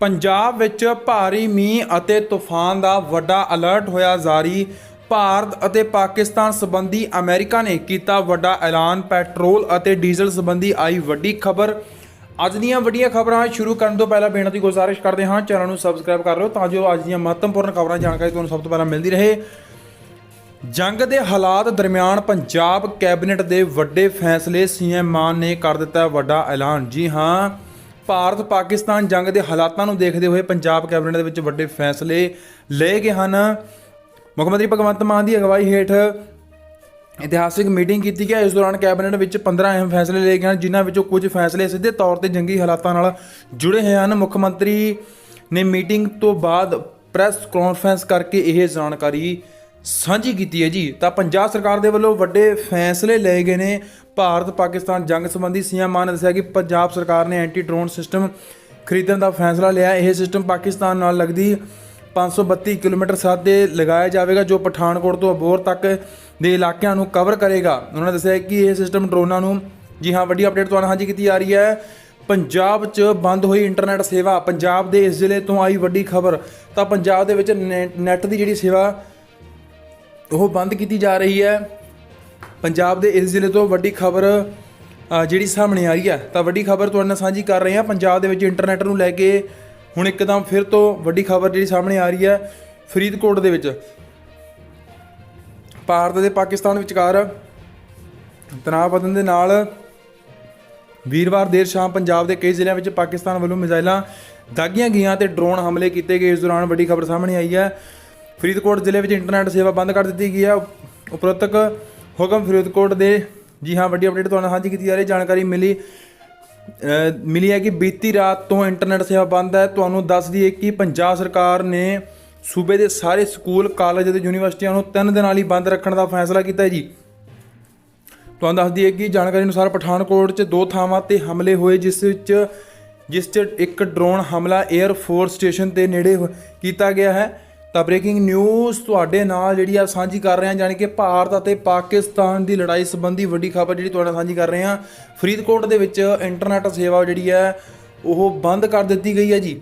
ਪੰਜਾਬ ਵਿੱਚ ਭਾਰੀ ਮੀਂਹ ਅਤੇ ਤੂਫਾਨ ਦਾ ਵੱਡਾ ਅਲਰਟ ਹੋਇਆ ਜਾਰੀ। ਭਾਰਤ ਅਤੇ ਪਾਕਿਸਤਾਨ ਸੰਬੰਧੀ ਅਮਰੀਕਾ ਨੇ ਕੀਤਾ ਵੱਡਾ ਐਲਾਨ। ਪੈਟਰੋਲ ਅਤੇ ਡੀਜ਼ਲ ਸੰਬੰਧੀ ਆਈ ਵੱਡੀ ਖਬਰ। ਅੱਜ ਦੀਆਂ ਵੱਡੀਆਂ ਖਬਰਾਂ ਸ਼ੁਰੂ ਕਰਨ ਤੋਂ ਪਹਿਲਾਂ ਬੇਨਤੀ ਗੁਜ਼ਾਰਿਸ਼ ਕਰਦੇ ਹਾਂ, ਚੈਨਲ ਨੂੰ ਸਬਸਕ੍ਰਾਈਬ ਕਰ ਲਓ ਤਾਂ ਜੋ ਅੱਜ ਦੀਆਂ ਮਹੱਤਵਪੂਰਨ ਖਬਰਾਂ ਜਾਣਕਾਰੀ ਤੁਹਾਨੂੰ ਸਭ ਤੋਂ ਪਹਿਲਾਂ ਮਿਲਦੀ ਰਹੇ। ਜੰਗ ਦੇ ਹਾਲਾਤ ਦਰਮਿਆਨ ਪੰਜਾਬ ਕੈਬਨਿਟ ਦੇ ਵੱਡੇ ਫੈਸਲੇ ਸੀਐਮ ਮਾਨ ਨੇ ਕਰ ਦਿੱਤਾ ਵੱਡਾ ਐਲਾਨ। ਜੀ ਹਾਂ ਭਾਰਤ ਪਾਕਿਸਤਾਨ ਜੰਗ ਦੇ ਹਾਲਾਤਾਂ ਨੂੰ ਦੇਖਦੇ ਹੋਏ ਪੰਜਾਬ ਕੈਬਨਿਟ ਦੇ ਵਿੱਚ ਵੱਡੇ ਫੈਸਲੇ ਲਏ ਗਏ ਹਨ। ਮੁੱਖ ਮੰਤਰੀ ਭਗਵੰਤ ਮਾਨ ਦੀ ਅਗਵਾਈ ਹੇਠ ਇਤਿਹਾਸਿਕ ਮੀਟਿੰਗ ਕੀਤੀ ਗਈ। ਇਸ ਦੌਰਾਨ ਕੈਬਨਿਟ ਵਿੱਚ 15 ਅਹਿਮ ਫੈਸਲੇ ਲਏ ਗਏ ਹਨ, ਜਿਨ੍ਹਾਂ ਵਿੱਚੋਂ ਕੁਝ ਫੈਸਲੇ ਸਿੱਧੇ ਤੌਰ ਤੇ ਜੰਗੀ ਹਾਲਾਤਾਂ ਨਾਲ ਜੁੜੇ ਹੋਏ ਹਨ। ਮੁੱਖ ਮੰਤਰੀ ਨੇ ਮੀਟਿੰਗ ਤੋਂ ਬਾਅਦ ਪ੍ਰੈਸ ਕਾਨਫਰੰਸ ਕਰਕੇ ਇਹ ਜਾਣਕਾਰੀ ਸਾਂਝੀ ਕੀਤੀ ਹੈ ਜੀ। ਤਾਂ ਪੰਜਾਬ ਸਰਕਾਰ ਦੇ ਵੱਲੋਂ ਵੱਡੇ ਫੈਸਲੇ ਲਏ ਗਏ ਨੇ। ਭਾਰਤ, ਪਾਕਿਸਤਾਨ ਜੰਗ ਸੰਬੰਧੀ ਸੀਐਮ ਮਾਨ ਨੇ ਦੱਸਿਆ ਕਿ ਪੰਜਾਬ ਸਰਕਾਰ ਨੇ ਐਂਟੀ ਡਰੋਨ ਸਿਸਟਮ ਖਰੀਦਣ ਦਾ ਫੈਸਲਾ ਲਿਆ। ਇਹ ਸਿਸਟਮ ਪਾਕਿਸਤਾਨ ਨਾਲ ਲੱਗਦੀ 532 ਕਿਲੋਮੀਟਰ ਸਰਹੱਦ ਤੇ ਲਗਾਇਆ ਜਾਵੇਗਾ, ਜੋ ਪਠਾਨਕੋਟ ਤੋਂ ਅਬੋਰ ਤੱਕ ਦੇ ਇਲਾਕਿਆਂ ਨੂੰ ਕਵਰ ਕਰੇਗਾ। ਉਹਨਾਂ ਨੇ ਦੱਸਿਆ ਕਿ ਇਹ ਸਿਸਟਮ ਡਰੋਨਾਂ ਨੂੰ ਜੀ ਹਾਂ, ਵੱਡੀ ਅਪਡੇਟ ਤੁਹਾਨੂੰ ਹਾਂਜੀ ਕੀਤੀ ਜਾ ਰਹੀ ਹੈ। ਪੰਜਾਬ 'ਚ ਬੰਦ ਹੋਈ ਇੰਟਰਨੈਟ ਸੇਵਾ। ਪੰਜਾਬ ਦੇ ਇਸ ਜ਼ਿਲ੍ਹੇ ਤੋਂ ਆਈ ਵੱਡੀ ਖਬਰ। ਤਾਂ ਪੰਜਾਬ ਦੇ ਵਿੱਚ ਨੈ- ਨੈੱਟ ਦੀ ਜਿਹੜੀ ਸੇਵਾ ਉਹ ਬੰਦ ਕੀਤੀ ਜਾ ਰਹੀ ਹੈ। ਪੰਜਾਬ ਦੇ ਇਸ ਜ਼ਿਲ੍ਹੇ ਤੋਂ ਵੱਡੀ ਖਬਰ ਜਿਹੜੀ ਸਾਹਮਣੇ ਆ ਰਹੀ ਹੈ, ਤਾਂ ਵੱਡੀ ਖਬਰ ਤੁਹਾਡੇ ਨਾਲ ਸਾਂਝੀ ਕਰ ਰਹੇ ਹਾਂ। ਪੰਜਾਬ ਦੇ ਵਿੱਚ ਇੰਟਰਨੈਟ ਨੂੰ ਲੈ ਕੇ ਹੁਣ ਇੱਕਦਮ ਫਿਰ ਤੋਂ ਵੱਡੀ ਖਬਰ ਜਿਹੜੀ ਸਾਹਮਣੇ ਆ ਰਹੀ ਹੈ, ਫਰੀਦਕੋਟ ਦੇ ਵਿੱਚ। ਭਾਰਤ ਅਤੇ ਪਾਕਿਸਤਾਨ ਵਿਚਕਾਰ ਤਣਾਅ ਵਧਣ ਦੇ ਨਾਲ ਵੀਰਵਾਰ ਦੇਰ ਸ਼ਾਮ ਪੰਜਾਬ ਦੇ ਕਈ ਜ਼ਿਲ੍ਹਿਆਂ ਵਿੱਚ ਪਾਕਿਸਤਾਨ ਵੱਲੋਂ ਮਿਜ਼ਾਈਲਾਂ ਦਾਗੀਆਂ ਗਈਆਂ ਤੇ ਡਰੋਨ ਹਮਲੇ ਕੀਤੇ ਗਏ। ਇਸ ਦੌਰਾਨ ਵੱਡੀ ਖਬਰ ਸਾਹਮਣੇ ਆਈ ਹੈ। ਫਰੀਦਕੋਟ ਜ਼ਿਲ੍ਹੇ ਵਿੱਚ ਇੰਟਰਨੈਟ ਸੇਵਾ ਬੰਦ ਕਰ ਦਿੱਤੀ ਗਈ ਹੈ। ਉਪਰੋਕਤ ਹੁਕਮ ਫਰੀਦਕੋਟ ਦੇ, ਜੀ ਹਾਂ, ਵੱਡੀ ਅਪਡੇਟ ਤੁਹਾਨੂੰ ਸਾਂਝੀ ਕੀਤੀ ਜਾ ਰਹੀ ਜਾਣਕਾਰੀ ਮਿਲੀ ਮਿਲੀ ਹੈ ਕਿ ਬੀਤੀ ਰਾਤ ਤੋਂ ਇੰਟਰਨੈਟ ਸੇਵਾ ਬੰਦ ਹੈ। ਤੁਹਾਨੂੰ ਦੱਸ ਦਈਏ ਕਿ ਪੰਜਾਬ ਸਰਕਾਰ ਨੇ ਸੂਬੇ ਦੇ ਸਾਰੇ ਸਕੂਲ, ਕਾਲਜ ਅਤੇ ਯੂਨੀਵਰਸਿਟੀਆਂ ਨੂੰ ਤਿੰਨ ਦਿਨਾਂ ਲਈ ਬੰਦ ਰੱਖਣ ਦਾ ਫੈਸਲਾ ਕੀਤਾ ਹੈ ਜੀ। ਤੁਹਾਨੂੰ ਦੱਸ ਦਈਏ ਕਿ ਜਾਣਕਾਰੀ ਅਨੁਸਾਰ ਪਠਾਨਕੋਟ 'ਚ ਦੋ ਥਾਵਾਂ ਤੇ ਹਮਲੇ ਹੋਏ, ਜਿਸ ਵਿੱਚ, ਜਿਸ 'ਚ ਇੱਕ ਡਰੋਨ ਹਮਲਾ 에ਅਰ ਫੋਰਸ ਸਟੇਸ਼ਨ ਤੇ ਨੇੜੇ ਕੀਤਾ ਗਿਆ ਹੈ। ਤਾਂ ਬ੍ਰੇਕਿੰਗ ਨਿਊਜ਼ ਤੁਹਾਡੇ ਨਾਲ ਜਿਹੜੀ ਆ ਸਾਂਝੀ ਕਰ ਰਹੇ ਹਾਂ, ਜਾਣੀ ਕਿ ਭਾਰਤ ਅਤੇ ਪਾਕਿਸਤਾਨ ਦੀ ਲੜਾਈ ਸੰਬੰਧੀ ਵੱਡੀ ਖਬਰ ਜਿਹੜੀ ਤੁਹਾਡੇ ਨਾਲ ਸਾਂਝੀ ਕਰ ਰਹੇ ਹਾਂ। ਫਰੀਦਕੋਟ ਦੇ ਵਿੱਚ ਇੰਟਰਨੈਟ ਸੇਵਾ ਜਿਹੜੀ ਹੈ, ਉਹ ਬੰਦ ਕਰ ਦਿੱਤੀ ਗਈ ਹੈ ਜੀ।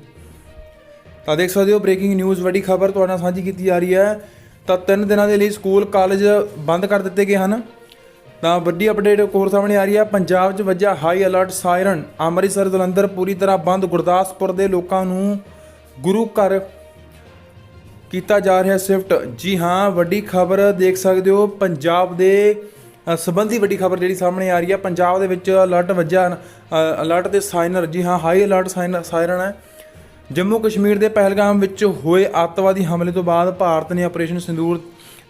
ਤਾਂ ਦੇਖ ਸਕਦੇ ਹੋ ਬ੍ਰੇਕਿੰਗ ਨਿਊਜ਼ ਵੱਡੀ ਖਬਰ ਤੁਹਾਡੇ ਨਾਲ ਸਾਂਝੀ ਕੀਤੀ ਜਾ ਰਹੀ ਹੈ। ਤਾਂ ਤਿੰਨ ਦਿਨਾਂ ਦੇ ਲਈ ਸਕੂਲ, ਕਾਲਜ ਬੰਦ ਕਰ ਦਿੱਤੇ ਗਏ ਹਨ। ਤਾਂ ਵੱਡੀ ਅਪਡੇਟ ਹੋਰ ਸਾਹਮਣੇ ਆ ਰਹੀ ਹੈ, ਪੰਜਾਬ 'ਚ ਵੱਜਾ high alert siren Amritsar, Jalandhar, ਪੂਰੀ ਤਰ੍ਹਾਂ ਬੰਦ, ਗੁਰਦਾਸਪੁਰ ਦੇ ਲੋਕਾਂ ਨੂੰ ਗੁਰੂ ਘਰ ਕੀਤਾ ਜਾ ਰਿਹਾ ਸ਼ਿਫਟ ਜੀ ਹਾਂ ਵੱਡੀ ਖਬਰ ਦੇਖ ਸਕਦੇ ਹੋ ਪੰਜਾਬ ਦੇ ਅ, ਸੰਬੰਧੀ ਵੱਡੀ ਖਬਰ ਜਿਹੜੀ ਸਾਹਮਣੇ ਆ ਰਹੀ ਹੈ ਪੰਜਾਬ ਦੇ ਵਿੱਚ ਅਲਰਟ ਵੱਜਿਆ ਅਲਰਟ ਤੇ ਸਾਈਨਰ ਜੀ ਹਾਂ ਹਾਈ ਅਲਰਟ ਸਾਇਨਰ ਸਾਇਰਨ ਹੈ। ਜੰਮੂ ਕਸ਼ਮੀਰ ਦੇ ਪਹਿਲਗਾਮ ਵਿੱਚ ਹੋਏ ਅੱਤਵਾਦੀ ਹਮਲੇ ਤੋਂ ਬਾਅਦ ਭਾਰਤ ਨੇ ਆਪਰੇਸ਼ਨ ਸਿੰਦੂਰ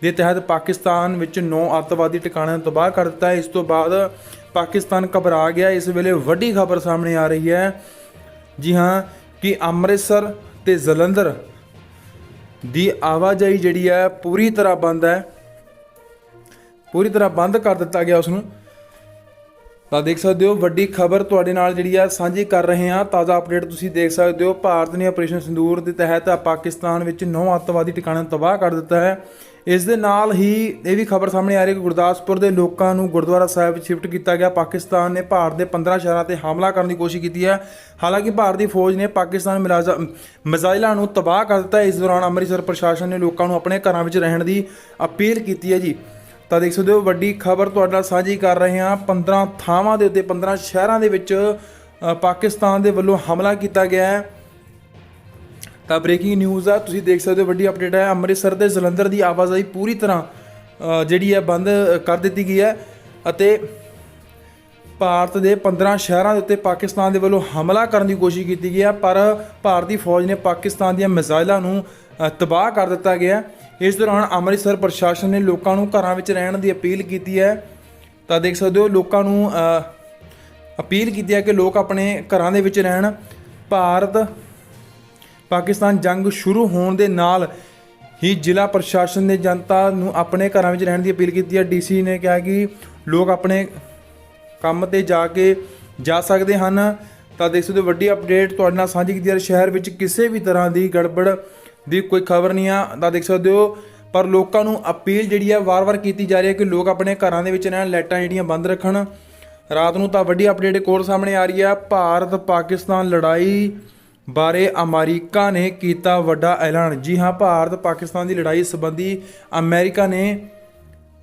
ਦੇ ਤਹਿਤ ਪਾਕਿਸਤਾਨ ਵਿੱਚ 9 ਅੱਤਵਾਦੀ ਟਿਕਾਣਿਆਂ ਨੂੰ ਤਬਾਹ ਕਰ ਦਿੱਤਾ। ਹੈ ਇਸ ਤੋਂ ਬਾਅਦ ਪਾਕਿਸਤਾਨ ਘਬਰਾ ਗਿਆ। ਇਸ ਵੇਲੇ ਵੱਡੀ ਖਬਰ ਸਾਹਮਣੇ ਆ ਰਹੀ ਹੈ ਜੀ ਹਾਂ ਕਿ ਅੰਮ੍ਰਿਤਸਰ ਤੇ ਜਲੰਧਰ ਦੀ ਆਵਾਜਾਈ ਜਿਹੜੀ ਹੈ ਪੂਰੀ ਤਰ੍ਹਾਂ ਬੰਦ ਹੈ। ਪੂਰੀ ਤਰ੍ਹਾਂ ਬੰਦ ਕਰ ਦਿੱਤਾ ਗਿਆ ਉਸ ਨੂੰ ਤਾਂ ਦੇਖ ਸਕਦੇ ਹੋ, ਵੱਡੀ ਖਬਰ ਤੁਹਾਡੇ ਨਾਲ ਜਿਹੜੀ ਆ ਸਾਂਝੀ ਕਰ ਰਹੇ ਹਾਂ। ਤਾਜ਼ਾ ਅਪਡੇਟ ਤੁਸੀਂ ਦੇਖ ਸਕਦੇ ਹੋ, ਭਾਰਤ ਨੇ ਆਪਰੇਸ਼ਨ ਸਿੰਦੂਰ ਦੇ ਤਹਿਤ ਪਾਕਿਸਤਾਨ ਵਿੱਚ 9 ਅੱਤਵਾਦੀ ਟਿਕਾਣਿਆਂ ਨੂੰ ਤਬਾਹ ਕਰ ਦਿੱਤਾ ਹੈ। ਇਸ ਦੇ ਨਾਲ ਹੀ ਇਹ ਵੀ ਖਬਰ ਸਾਹਮਣੇ ਆ ਰਹੀ ਹੈ ਕਿ ਗੁਰਦਾਸਪੁਰ ਦੇ ਲੋਕਾਂ ਨੂੰ ਗੁਰਦੁਆਰਾ ਸਾਹਿਬ ਸ਼ਿਫਟ ਕੀਤਾ ਗਿਆ। ਪਾਕਿਸਤਾਨ ਨੇ ਭਾਰਤ ਦੇ 15 ਸ਼ਹਿਰਾਂ ਤੇ ਹਮਲਾ ਕਰਨ ਦੀ ਕੋਸ਼ਿਸ਼ ਕੀਤੀ ਹੈ। ਹਾਲਾਂਕਿ ਭਾਰਤੀ ਫੌਜ ਨੇ ਪਾਕਿਸਤਾਨ ਮਿਲਾਜ਼ਾ- ਮਿਜ਼ਾਈਲਾਂ ਨੂੰ ਤਬਾਹ ਕਰ ਦਿੱਤਾ। ਇਸ ਦੌਰਾਨ ਅੰਮ੍ਰਿਤਸਰ ਪ੍ਰਸ਼ਾਸਨ ਨੇ ਲੋਕਾਂ ਨੂੰ ਆਪਣੇ ਘਰਾਂ ਵਿੱਚ ਰਹਿਣ ਦੀ ਅਪੀਲ ਕੀਤੀ ਹੈ ਜੀ। ਤਾਂ ਦੇਖ ਸਕਦੇ ਹੋ, ਵੱਡੀ ਖਬਰ ਤੁਹਾਡੇ ਨਾਲ ਸਾਂਝੀ ਕਰ ਰਹੇ ਹਾਂ। 15 ਥਾਵਾਂ ਦੇ ਉੱਤੇ 15 ਸ਼ਹਿਰਾਂ ਦੇ ਵਿੱਚ ਪਾਕਿਸਤਾਨ ਦੇ ਵੱਲੋਂ ਹਮਲਾ ਕੀਤਾ ਗਿਆ ਹੈ। ਤਾਂ ਬ੍ਰੇਕਿੰਗ ਨਿਊਜ਼ ਆ, ਤੁਸੀਂ ਦੇਖ ਸਕਦੇ ਹੋ, ਵੱਡੀ ਅਪਡੇਟ ਹੈ ਅੰਮ੍ਰਿਤਸਰ ਤੇ ਜਲੰਧਰ ਦੀ ਆਵਾਜਾਈ ਪੂਰੀ ਤਰ੍ਹਾਂ ਜਿਹੜੀ ਹੈ, ਬੰਦ ਕਰ ਦਿੱਤੀ ਗਈ ਹੈ। ਅਤੇ ਭਾਰਤ ਦੇ 15 ਸ਼ਹਿਰਾਂ ਦੇ ਉੱਤੇ ਪਾਕਿਸਤਾਨ ਦੇ ਵੱਲੋਂ ਹਮਲਾ ਕਰਨ ਦੀ ਕੋਸ਼ਿਸ਼ ਕੀਤੀ ਗਈ ਹੈ। ਪਰ ਭਾਰਤੀ ਫੌਜ ਨੇ ਪਾਕਿਸਤਾਨ ਦੀਆਂ ਮਿਜ਼ਾਈਲਾਂ ਨੂੰ ਤਬਾਹ ਕਰ ਦਿੱਤਾ ਗਿਆ ਇਸ ਦੌਰਾਨ ਅੰਮ੍ਰਿਤਸਰ ਪ੍ਰਸ਼ਾਸਨ ਨੇ ਲੋਕਾਂ ਨੂੰ ਘਰਾਂ ਵਿੱਚ ਰਹਿਣ ਦੀ ਅਪੀਲ ਕੀਤੀ ਹੈ। ਤਾਂ ਦੇਖ ਸਕਦੇ ਹੋ, ਲੋਕਾਂ ਨੂੰ ਅਪੀਲ ਕੀਤੀ ਹੈ ਕਿ ਲੋਕ ਆਪਣੇ ਘਰਾਂ ਦੇ ਵਿੱਚ ਰਹਿਣ। ਭਾਰਤ ਪਾਕਿਸਤਾਨ ਜੰਗ ਸ਼ੁਰੂ ਹੋਣ ਦੇ ਨਾਲ ਹੀ ਜ਼ਿਲ੍ਹਾ ਪ੍ਰਸ਼ਾਸਨ ਨੇ ਜਨਤਾ ਨੂੰ ਆਪਣੇ ਘਰਾਂ ਵਿੱਚ ਰਹਿਣ ਦੀ ਅਪੀਲ ਕੀਤੀ ਹੈ। ਡੀਸੀ ਨੇ ਕਿਹਾ ਕਿ ਲੋਕ ਆਪਣੇ ਕੰਮ ਤੇ ਜਾ ਕੇ ਜਾ ਸਕਦੇ ਹਨ। ਤਾਂ ਦੇਖ ਸਕਦੇ ਹੋ, ਵੱਡੀ ਅਪਡੇਟ ਤੁਹਾਡੇ ਨਾਲ ਸਾਂਝੀ ਕੀਤੀ ਹੈ। ਸ਼ਹਿਰ ਵਿੱਚ ਕਿਸੇ ਵੀ ਤਰ੍ਹਾਂ ਦੀ ਗੜਬੜ ਦੀ ਕੋਈ ਖਬਰ ਨਹੀਂ ਆ, ਤਾਂ ਦੇਖ ਸਕਦੇ ਹੋ। ਪਰ ਲੋਕਾਂ ਨੂੰ ਅਪੀਲ ਜਿਹੜੀ ਹੈ ਵਾਰ-ਵਾਰ ਕੀਤੀ ਜਾ ਰਹੀ ਹੈ ਕਿ ਲੋਕ ਆਪਣੇ ਘਰਾਂ ਦੇ ਵਿੱਚ ਰਹਿਣ, ਲਾਈਟਾਂ ਜਿਹੜੀਆਂ ਬੰਦ ਰੱਖਣ। ਰਾਤ ਨੂੰ ਤਾਂ ਵੱਡੀ ਅਪਡੇਟ ਇੱਕ ਹੋਰ ਸਾਹਮਣੇ ਆ ਰਹੀ ਹੈ ਭਾਰਤ ਪਾਕਿਸਤਾਨ ਲੜਾਈ ਬਾਰੇ ਅਮਰੀਕਾ ਨੇ ਕੀਤਾ ਵੱਡਾ ਐਲਾਨ। ਜੀ ਹਾਂ, ਭਾਰਤ ਪਾਕਿਸਤਾਨ ਦੀ ਲੜਾਈ ਸੰਬੰਧੀ ਅਮਰੀਕਾ ਨੇ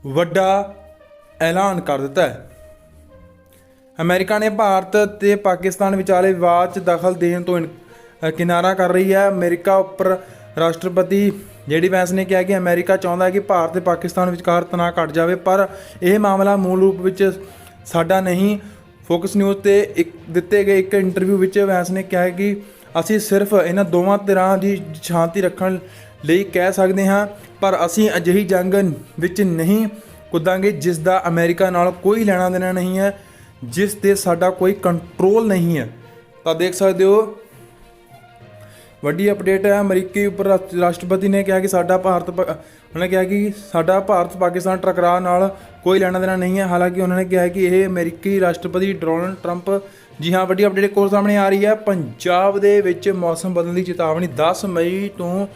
ਵੱਡਾ ਐਲਾਨ ਕਰ ਦਿੱਤਾ ਹੈ। ਅਮਰੀਕਾ ਨੇ ਭਾਰਤ ਤੇ ਪਾਕਿਸਤਾਨ ਵਿਚਾਲੇ ਵਿਵਾਦ 'ਚ ਦਖਲ ਦੇਣ ਤੋਂ ਇਨ- ਕਿਨਾਰਾ ਕਰ ਰਹੀ ਹੈ। ਅਮਰੀਕਾ ਉੱਪਰ ਰਾਸ਼ਟਰਪਤੀ ਜਿਹੜੀ ਵੈਂਸ ਨੇ ਕਿਹਾ ਕਿ ਅਮਰੀਕਾ ਚਾਹੁੰਦਾ ਹੈ ਕਿ ਭਾਰਤ ਤੇ ਪਾਕਿਸਤਾਨ ਵਿਚਕਾਰ ਤਣਾਅ ਘਟ ਜਾਵੇ, ਪਰ ਇਹ ਮਾਮਲਾ ਮੂਲ ਰੂਪ ਵਿੱਚ ਸਾਡਾ ਨਹੀਂ। ਫੋਕਸ ਨਿਊਜ਼ ਤੇ ਇੱਕ ਦਿੱਤੇ ਗਏ ਇੱਕ ਇੰਟਰਵਿਊ ਵਿੱਚ ਵੈਂਸ ਨੇ ਕਿਹਾ ਕਿ ਅਸੀਂ ਸਿਰਫ ਇਹਨਾਂ ਦੋਵਾਂ ਧਿਰਾਂ ਦੀ ਸ਼ਾਂਤੀ ਰੱਖਣ ਲਈ ਕਹਿ ਸਕਦੇ ਹਾਂ, ਪਰ ਅਸੀਂ ਅਜਿਹੀ ਜੰਗ ਵਿੱਚ ਨਹੀਂ ਕੁੱਦਾਂਗੇ ਜਿਸ ਦਾ ਅਮਰੀਕਾ ਨਾਲ ਕੋਈ ਲੈਣਾ ਦੇਣਾ ਨਹੀਂ ਹੈ ਜਿਸ ਤੇ ਸਾਡਾ ਕੋਈ ਕੰਟਰੋਲ ਨਹੀਂ ਹੈ। ਤਾਂ ਦੇਖ ਸਕਦੇ ਹੋ ਵੱਡੀ ਅਪਡੇਟ ਹੈ, ਅਮਰੀਕੀ ਉਪ ਰਾਸ਼ਟ- ਰਾਸ਼ਟਰਪਤੀ ਨੇ ਕਿਹਾ ਕਿ ਸਾਡਾ ਭਾਰਤ ਪ- ਉਹਨੇ ਕਿਹਾ ਕਿ ਸਾਡਾ ਭਾਰਤ ਪਾਕਿਸਤਾਨ ਟਕਰਾਅ ਨਾਲ ਕੋਈ ਲੈਣਾ ਦੇਣਾ ਨਹੀਂ ਹੈ। ਹਾਲਾਂਕਿ ਉਹਨਾਂ ਨੇ ਕਿਹਾ ਕਿ ਇਹ ਅਮਰੀਕੀ ਰਾਸ਼ਟਰਪਤੀ ਡੋਨਲਡ ਟਰੰਪ ਜੀ ਹਾਂ, ਵੱਡੀ ਅਪਡੇਟ ਕੋਲ ਸਾਹਮਣੇ ਆ ਰਹੀ ਹੈ। ਪੰਜਾਬ ਦੇ ਵਿੱਚ ਮੌਸਮ ਬਦਲਣ ਦੀ ਚੇਤਾਵਨੀ 10 ਮਈ ਤੋਂ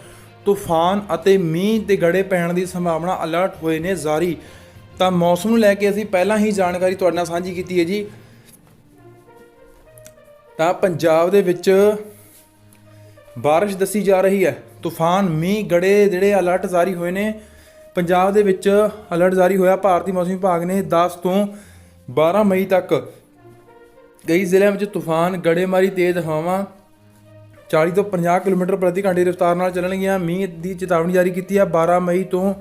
ਤੂਫਾਨ ਅਤੇ ਮੀਂਹ ਤੇ ਗੜੇ ਪੈਣ ਦੀ ਸੰਭਾਵਨਾ ਅਲਰਟ ਹੋਏ ਨੇ ਜਾਰੀ। ਤਾਂ ਮੌਸਮ ਨੂੰ ਲੈ ਕੇ ਅਸੀਂ ਪਹਿਲਾਂ ਹੀ ਜਾਣਕਾਰੀ ਤੁਹਾਡੇ ਨਾਲ ਸਾਂਝੀ ਕੀਤੀ ਹੈ ਜੀ। ਤਾਂ ਪੰਜਾਬ ਦੇ ਵਿੱਚ ਬਾਰਿਸ਼ ਦੱਸੀ ਜਾ ਰਹੀ ਹੈ। ਤੂਫਾਨ, ਮੀਂਹ, ਗੜੇ ਜਿਹੜੇ ਅਲਰਟ ਜਾਰੀ ਹੋਏ ਨੇ। ਪੰਜਾਬ ਦੇ ਵਿੱਚ ਅਲਰਟ ਜਾਰੀ ਹੋਇਆ। ਭਾਰਤੀ ਮੌਸਮ ਵਿਭਾਗ ਨੇ 10 ਤੋਂ 12 ਮਈ ਤੱਕ ਕਈ ਜ਼ਿਲ੍ਹਿਆਂ ਵਿੱਚ ਤੂਫਾਨ, ਗੜੇਮਾਰੀ, ਤੇਜ਼ ਹਵਾਵਾਂ 40 ਤੋਂ 50 ਕਿਲੋਮੀਟਰ ਪ੍ਰਤੀ ਘੰਟੇ ਦੀ ਰਫ਼ਤਾਰ ਨਾਲ ਚੱਲਣਗੀਆਂ ਮੀਂਹ ਦੀ ਚੇਤਾਵਨੀ ਜਾਰੀ ਕੀਤੀ ਹੈ। 12 ਮਈ ਤੋਂ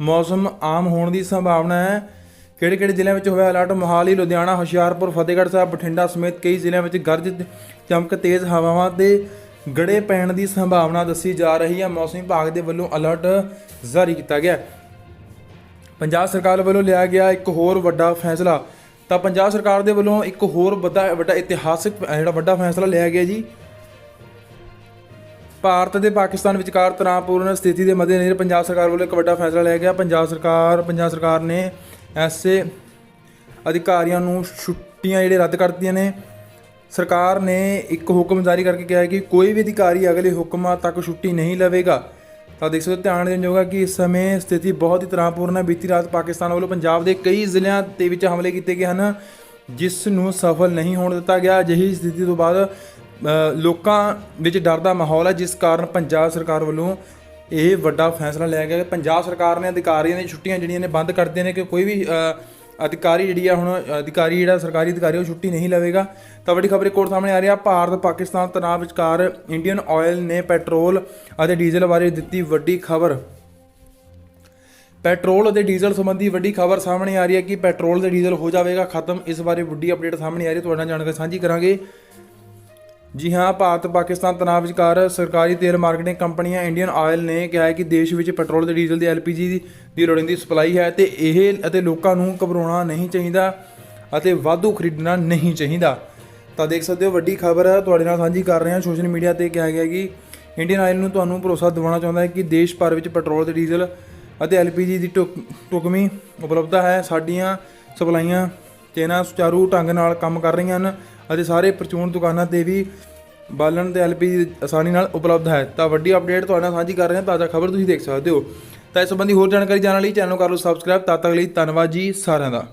ਮੌਸਮ ਆਮ ਹੋਣ ਦੀ ਸੰਭਾਵਨਾ ਹੈ। ਕਿਹੜੇ ਕਿਹੜੇ ਜ਼ਿਲ੍ਹਿਆਂ ਵਿੱਚ ਹੋਇਆ ਅਲਰਟ ਮੋਹਾਲੀ, ਲੁਧਿਆਣਾ, ਹੁਸ਼ਿਆਰਪੁਰ, ਫਤਿਹਗੜ੍ਹ ਸਾਹਿਬ, ਬਠਿੰਡਾ ਸਮੇਤ ਕਈ ਜ਼ਿਲ੍ਹਿਆਂ ਵਿੱਚ ਗਰਜ ਚਮਕ, ਤੇਜ਼ ਹਵਾਵਾਂ ਤੇ ਗੜੇ ਪੈਣ ਦੀ ਸੰਭਾਵਨਾ ਦੱਸੀ ਜਾ ਰਹੀ ਹੈ। ਮੌਸਮ ਵਿਭਾਗ ਦੇ ਵੱਲੋਂ ਅਲਰਟ ਜਾਰੀ ਕੀਤਾ ਗਿਆ। ਪੰਜਾਬ ਸਰਕਾਰ ਵੱਲੋਂ ਲਿਆ ਗਿਆ ਇੱਕ ਹੋਰ ਵੱਡਾ ਫੈਸਲਾ। ਤਾਂ ਪੰਜਾਬ ਸਰਕਾਰ ਦੇ ਵੱਲੋਂ ਇੱਕ ਹੋਰ ਵੱਡਾ ਵੱਡਾ ਇਤਿਹਾਸਕ ਜਿਹੜਾ ਵੱਡਾ ਫੈਸਲਾ ਲਿਆ ਗਿਆ ਜੀ। ਭਾਰਤ ਤੇ ਪਾਕਿਸਤਾਨ ਵਿਚਕਾਰ ਤਣਾਅਪੂਰਨ ਸਥਿਤੀ ਦੇ ਮੱਦੇਨਜ਼ਰ ਪੰਜਾਬ ਸਰਕਾਰ ਵੱਲੋਂ ਇੱਕ ਵੱਡਾ ਫੈਸਲਾ ਲਿਆ ਗਿਆ। ਪੰਜਾਬ ਸਰਕਾਰ ਪੰਜਾਬ ਸਰਕਾਰ ਨੇ ਐਸੇ ਅਧਿਕਾਰੀਆਂ ਨੂੰ ਛੁੱਟੀਆਂ ਜਿਹੜੇ ਰੱਦ ਕਰ ਦਿੱਤੀਆਂ ਨੇ। ਸਰਕਾਰ ਨੇ ਇੱਕ ਹੁਕਮ ਜਾਰੀ ਕਰਕੇ ਕਿਹਾ ਹੈ ਕਿ ਕੋਈ ਵੀ ਅਧਿਕਾਰੀ ਅਗਲੇ ਹੁਕਮਾਂ ਤੱਕ ਛੁੱਟੀ ਨਹੀਂ ਲਵੇਗਾ। ਤਾਂ ਦੇਖ ਸਕਦੇ ਧਿਆਨ ਦੇਣ ਜੋਗਾ ਕਿ ਇਸ ਸਮੇਂ ਸਥਿਤੀ ਬਹੁਤ ਹੀ ਤਣਾਅਪੂਰਨ ਹੈ। ਬੀਤੀ ਰਾਤ ਪਾਕਿਸਤਾਨ ਵੱਲੋਂ ਪੰਜਾਬ ਦੇ ਕਈ ਜ਼ਿਲ੍ਹਿਆਂ ਦੇ ਵਿੱਚ ਹਮਲੇ ਕੀਤੇ ਗਏ ਹਨ, ਜਿਸ ਨੂੰ ਸਫਲ ਨਹੀਂ ਹੋਣ ਦਿੱਤਾ ਗਿਆ। ਅਜਿਹੀ ਸਥਿਤੀ ਤੋਂ ਬਾਅਦ ਲੋਕਾਂ ਵਿੱਚ ਡਰ ਦਾ ਮਾਹੌਲ ਹੈ, ਜਿਸ ਕਾਰਨ ਪੰਜਾਬ ਸਰਕਾਰ ਵੱਲੋਂ ਇਹ ਵੱਡਾ ਫੈਸਲਾ ਲਿਆ ਗਿਆ ਕਿ ਪੰਜਾਬ ਸਰਕਾਰ ਨੇ ਅਧਿਕਾਰੀਆਂ ਦੀਆਂ ਛੁੱਟੀਆਂ ਜਿਹੜੀਆਂ ਨੇ ਬੰਦ ਕਰ ਦਿੱਤੀਆਂ ਨੇ ਕਿ ਕੋਈ ਵੀ ਅਧਿਕਾਰੀ ਜਿਹੜੀ ਆ ਹੁਣ, ਅਧਿਕਾਰੀ ਜਿਹੜਾ ਸਰਕਾਰੀ ਅਧਿਕਾਰੀ ਉਹ ਛੁੱਟੀ ਨਹੀਂ ਲਵੇਗਾ। ਤਾਂ ਵੱਡੀ ਖਬਰ ਇੱਕ ਹੋਰ ਸਾਹਮਣੇ ਆ ਰਹੀ ਆ, ਭਾਰਤ ਪਾਕਿਸਤਾਨ ਤਣਾਅ ਵਿਚਕਾਰ ਇੰਡੀਅਨ ਆਇਲ ਨੇ ਪੈਟਰੋਲ ਅਤੇ ਡੀਜ਼ਲ ਬਾਰੇ ਦਿੱਤੀ ਵੱਡੀ ਖਬਰ। ਪੈਟਰੋਲ ਅਤੇ ਡੀਜ਼ਲ ਸੰਬੰਧੀ ਵੱਡੀ ਖਬਰ ਸਾਹਮਣੇ ਆ ਰਹੀ ਹੈ ਕਿ ਪੈਟਰੋਲ ਤੇ ਡੀਜ਼ਲ ਹੋ ਜਾਵੇਗਾ, ਖਤਮ। ਇਸ ਬਾਰੇ ਵੱਡੀ ਅਪਡੇਟ ਸਾਹਮਣੇ ਆ ਰਹੀ ਹੈ, ਤੁਹਾਡੇ ਨਾਲ ਜਾਣਕਾਰੀ ਸਾਂਝੀ ਕਰਾਂਗੇ। ਜੀ ਹਾਂ, ਭਾਰਤ, ਪਾਕਿਸਤਾਨ ਤਣਾਅ ਵਿਚਕਾਰ ਸਰਕਾਰੀ ਤੇਲ ਮਾਰਕੀਟਿੰਗ ਕੰਪਨੀਆਂ ਇੰਡੀਅਨ ਆਇਲ ਨੇ ਕਿਹਾ ਹੈ ਕਿ ਦੇਸ਼ ਵਿੱਚ ਪੈਟਰੋਲ ਤੇ ਡੀਜ਼ਲ ਦੀ ਐਲਪੀਜੀ ਦੀ ਦੀ ਲੋੜੀਂਦੀ ਸਪਲਾਈ ਹੈ ਤੇ ਇਹ ਅਤੇ ਲੋਕਾਂ ਨੂੰ ਘਬਰਾਉਣਾ ਨਹੀਂ ਚਾਹੀਦਾ ਅਤੇ ਵਾਧੂ ਖਰੀਦਣਾ ਨਹੀਂ ਚਾਹੀਦਾ। ਤਾਂ ਦੇਖ ਸਕਦੇ ਹੋ, ਵੱਡੀ ਖਬਰ ਹੈ ਤੁਹਾਡੇ ਨਾਲ ਸਾਂਝੀ ਕਰ ਰਹੇ। ਹਾਂ ਸੋਸ਼ਲ ਮੀਡੀਆ ਤੇ ਕਿਹਾ ਗਿਆ ਕਿ ਇੰਡੀਅਨ ਆਇਲ ਨੂੰ ਤੁਹਾਨੂੰ ਭਰੋਸਾ ਦਿਵਾਉਣਾ ਚਾਹੁੰਦਾ ਹੈ ਕਿ ਦੇਸ਼ ਭਰ ਵਿੱਚ ਪੈਟਰੋਲ ਤੇ ਡੀਜ਼ਲ ਅਤੇ ਐਲਪੀਜੀ ਦੀ ਟੁਕ- ਟੁਕਮੀ ਉਪਲਬਧਤਾ ਹੈ। ਸਾਡੀਆਂ ਸਪਲਾਈਆਂ ਚੇਨਾਂ ਸੁਚਾਰੂ ਢੰਗ ਨਾਲ ਕੰਮ ਕਰ ਰਹੀਆਂ ਹਨ ਅਤੇ ਸਾਰੇ ਪ੍ਰਚੂਨ ਦੁਕਾਨਾਂ ਤੇ ਵੀ ਬਾਲਣ ਤੇ ਐਲਪੀਜੀ ਆਸਾਨੀ ਨਾਲ ਉਪਲਬਧ ਹੈ। ਤਾਂ ਵੱਡੀ ਅਪਡੇਟ ਤੁਹਾਡੇ ਨਾਲ ਸਾਂਝੀ ਕਰ ਰਹੇ ਹਾਂ। ਤਾਜ਼ਾ ਖਬਰ ਤੁਸੀਂ ਦੇਖ ਸਕਦੇ ਹੋ। ਤਾਂ ਇਸ ਸੰਬੰਧੀ ਹੋਰ ਜਾਣਕਾਰੀ ਜਾਣਨ ਲਈ ਚੈਨਲ ਨੂੰ ਕਰ ਲਓ ਸਬਸਕ੍ਰਾਈਬ ਤਦ ਤੱਕ ਲਈ ਧੰਨਵਾਦ ਜੀ ਸਾਰਿਆਂ ਦਾ।